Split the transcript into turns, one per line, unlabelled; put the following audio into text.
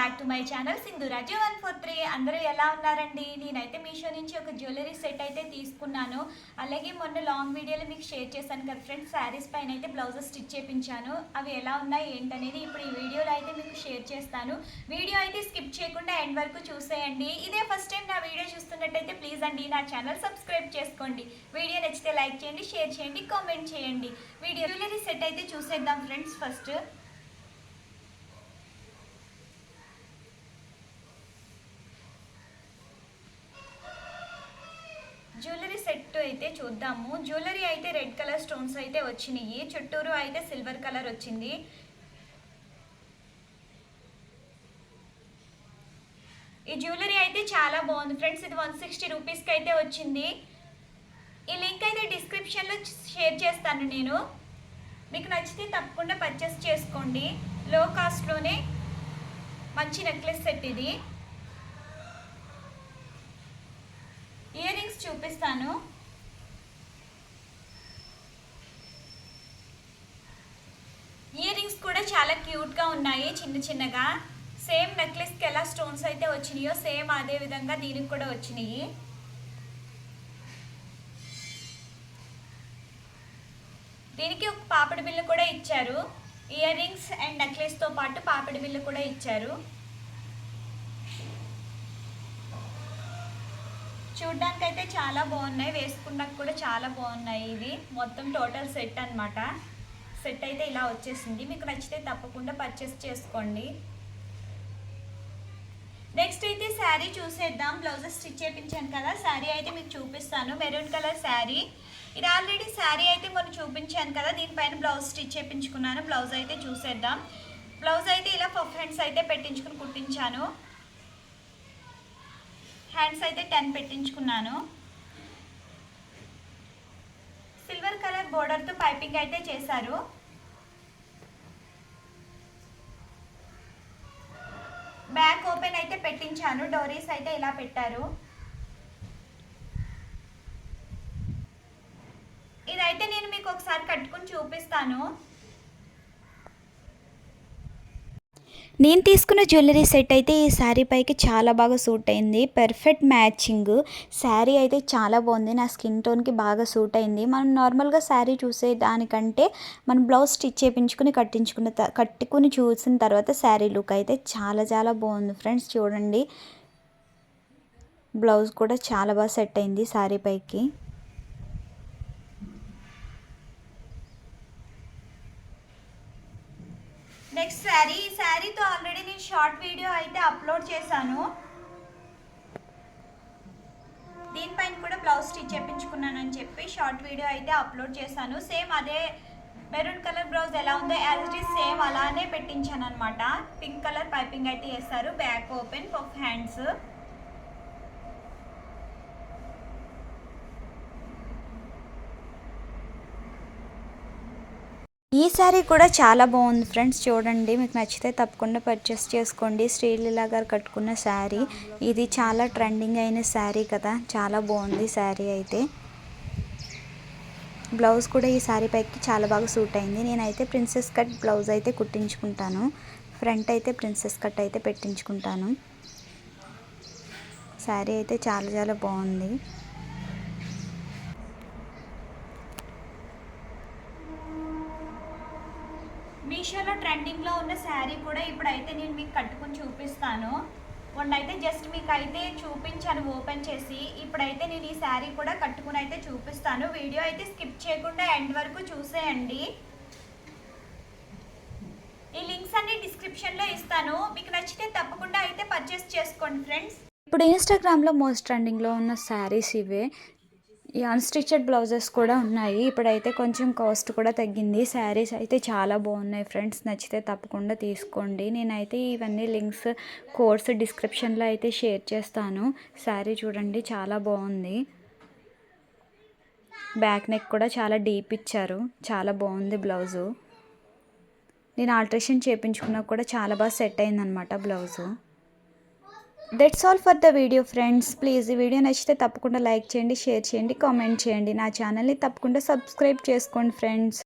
Back to my channel Sindhuraju one four three అందరూ ఎలా ఉన్నారండి? నేనైతే మీషో నుంచి ఒక జ్యువెలరీ సెట్ అయితే తీసుకున్నాను. అలాగే మొన్న లాంగ్ వీడియోలో మీకు షేర్ చేశాను కదా ఫ్రెండ్స్ శారీస్ పైన అయితే బ్లౌజెస్ స్టిచ్ చేయించాను అవి ఎలా ఉన్నాయి ఏంటనేది ఇప్పుడు ఈ వీడియోలో అయితే మీకు షేర్ చేస్తాను. వీడియో అయితే స్కిప్ చేయకుండా ఎండ్ వరకు చూసేయండి. ఇదే ఫస్ట్ టైం నా వీడియో చూస్తున్నట్టయితే ప్లీజ్ అండి నా ఛానల్ సబ్స్క్రైబ్ చేసుకోండి. వీడియో నచ్చితే లైక్ చేయండి షేర్ చేయండి కామెంట్ చేయండి. వీడియో జ్యువెలరీ సెట్ అయితే చూసేద్దాం ఫ్రెండ్స్ ఫస్ట్ జ్యువెలరీ సెట్ అయితే చూద్దాము. జ్యువెలరీ అయితే రెడ్ కలర్ స్టోన్స్ అయితే వచ్చినాయి. చుట్టూరు అయితే సిల్వర్ కలర్ వచ్చింది. ఈ జ్యువెలరీ అయితే చాలా బాగుంది ఫ్రెండ్స్. ఇది వన్ సిక్స్టీ రూపీస్కి అయితే వచ్చింది. ఈ లింక్ అయితే డిస్క్రిప్షన్లో షేర్ చేస్తాను నేను. మీకు నచ్చితే తప్పకుండా పర్చేస్ చేసుకోండి. లో కాస్ట్లోనే మంచి నెక్లెస్ సెట్ ఇది ఇయర్ రింగ్స్ చూపిస్తాను. ఇయర్ రింగ్స్ కూడా చాలా క్యూట్గా ఉన్నాయి చిన్న చిన్నగా. సేమ్ నెక్లెస్కి ఎలా స్టోన్స్ అయితే వచ్చినాయో సేమ్ అదే విధంగా దీనికి కూడా వచ్చినాయి. దీనికి ఒక పాపిడి బిల్లు కూడా ఇచ్చారు. ఇయర్ రింగ్స్ అండ్ నెక్లెస్తో పాటు పాపిడి బిల్లు కూడా ఇచ్చారు. చూడ్డానికి అయితే చాలా బాగున్నాయి. వేసుకున్నాక కూడా చాలా బాగున్నాయి ఇవి. మొత్తం టోటల్ సెట్ అన్నమాట. సెట్ అయితే ఇలా వచ్చేసింది. మీకు నచ్చితే తప్పకుండా పర్చేస్ చేసుకోండి. నెక్స్ట్ అయితే శారీ చూసేద్దాం. బ్లౌజెస్ స్టిచ్ చేయించాను కదా. శారీ అయితే మీకు చూపిస్తాను. Maroon colour sari. ఇది ఆల్రెడీ శారీ అయితే మొన్న చూపించాను కదా. దీనిపైన బ్లౌజ్ స్టిచ్ చేయించుకున్నాను బ్లౌజ్ అయితే చూసేద్దాం. బ్లౌజ్ అయితే ఇలా పఫ్ హ్యాండ్స్ అయితే పెట్టించుకుని కుట్టించాను. హ్యాండ్స్ అయితే టెన్ పెట్టించుకున్నాను. సిల్వర్ కలర్ బోర్డర్తో పైపింగ్ అయితే చేశారు. బ్యాక్ ఓపెన్ అయితే పెట్టించాను. డోరీస్ అయితే ఇలా పెట్టారు. ఇదైతే నేను మీకు ఒకసారి కట్టుకుని చూపిస్తాను.
నేను తీసుకున్న జ్యువెలరీ సెట్ అయితే ఈ శారీ పైకి చాలా బాగా సూట్ అయింది. పర్ఫెక్ట్ మ్యాచింగ్ శారీ అయితే చాలా బాగుంది. నా స్కిన్ టోన్కి బాగా సూట్ అయింది. మనం నార్మల్గా శారీ చూసే దానికంటే మనం బ్లౌజ్ స్టిచ్ చేయించుకుని కట్టించుకున్న త- కట్టుకుని చూసిన తర్వాత శారీ లుక్ అయితే చాలా చాలా బాగుంది ఫ్రెండ్స్. చూడండి. బ్లౌజ్ కూడా చాలా బాగా సెట్ అయింది శారీ పైకి.
నెక్స్ట్ శారీ ఈ శారీతో ఆల్రెడీ నేను షార్ట్ వీడియో అయితే అప్లోడ్ చేశాను. దీనిపైన కూడా బ్లౌజ్ స్టిచ్ చేయించుకున్నానని చెప్పి షార్ట్ వీడియో అయితే అప్లోడ్ చేశాను. సేమ్ అదే మెరూన్ కలర్ బ్లౌజ్ ఎలా ఉందో యాజ్ ఇట్ ఈస్ సేమ్ అలానే పెట్టించాను అనమాట పింక్ కలర్ పైపింగ్ అయితే వేస్తారు బ్యాక్ ఓపెన్ పఫ్ హ్యాండ్స్
ఈ శారీ కూడా చాలా బాగుంది ఫ్రెండ్స్. చూడండి మీకు నచ్చితే తప్పకుండా పర్చేస్ చేసుకోండి. శ్రీలీలా గారు కట్టుకున్న శారీ ఇది చాలా ట్రెండింగ్ అయిన శారీ కదా. చాలా బాగుంది శారీ అయితే. బ్లౌజ్ కూడా ఈ శారీ పైకి చాలా బాగా సూట్ అయింది. నేనైతే ప్రిన్సెస్ కట్ బ్లౌజ్ అయితే కుట్టించుకుంటాను. ఫ్రంట్ అయితే ప్రిన్సెస్ కట్ అయితే పెట్టించుకుంటాను. శారీ అయితే చాలా చాలా బాగుంది.
మీషోలో ట్రెండింగ్లో ఉన్న శారీ కూడా ఇప్పుడైతే నేను మీకు కట్టుకుని చూపిస్తాను. మొన్న అయితే జస్ట్ మీకు అయితే చూపించాను ఓపెన్ చేసి. ఇప్పుడైతే నేను ఈ శారీ కూడా కట్టుకుని అయితే చూపిస్తాను. వీడియో అయితే స్కిప్ చేయకుండా ఎండ్ వరకు చూసేయండి. ఈ లింక్స్ అన్ని డిస్క్రిప్షన్లో ఇస్తాను. మీకు నచ్చితే తప్పకుండా అయితే పర్చేస్ చేసుకోండి ఫ్రెండ్స్.
ఇప్పుడు ఇన్స్టాగ్రామ్లో మోస్ట్ ట్రెండింగ్లో ఉన్న శారీస్ ఇవే. ఈ అన్స్టిచెడ్ బ్లౌజెస్ కూడా ఉన్నాయి. ఇప్పుడైతే కొంచెం కాస్ట్ కూడా తగ్గింది. శారీస్ అయితే చాలా బాగున్నాయి ఫ్రెండ్స్ నచ్చితే తప్పకుండా తీసుకోండి. నేనైతే ఇవన్నీ లింక్స్ కోర్స్ డిస్క్రిప్షన్లో అయితే షేర్ చేస్తాను. శారీ చూడండి చాలా బాగుంది. బ్యాక్ నెక్ కూడా చాలా డీప్ ఇచ్చారు. చాలా బాగుంది బ్లౌజు నేను ఆల్ట్రేషన్ చేయించుకున్నా కూడా చాలా బాగా సెట్ అయిందనమాట blouse that's all for the video friends please ఈ వీడియో నచ్చితే తప్పకుండా లైక్ చేయండి షేర్ చేయండి కామెంట్ చేయండి. నా ఛానల్ని తప్పకుండా సబ్స్క్రైబ్ చేసుకోండి ఫ్రెండ్స్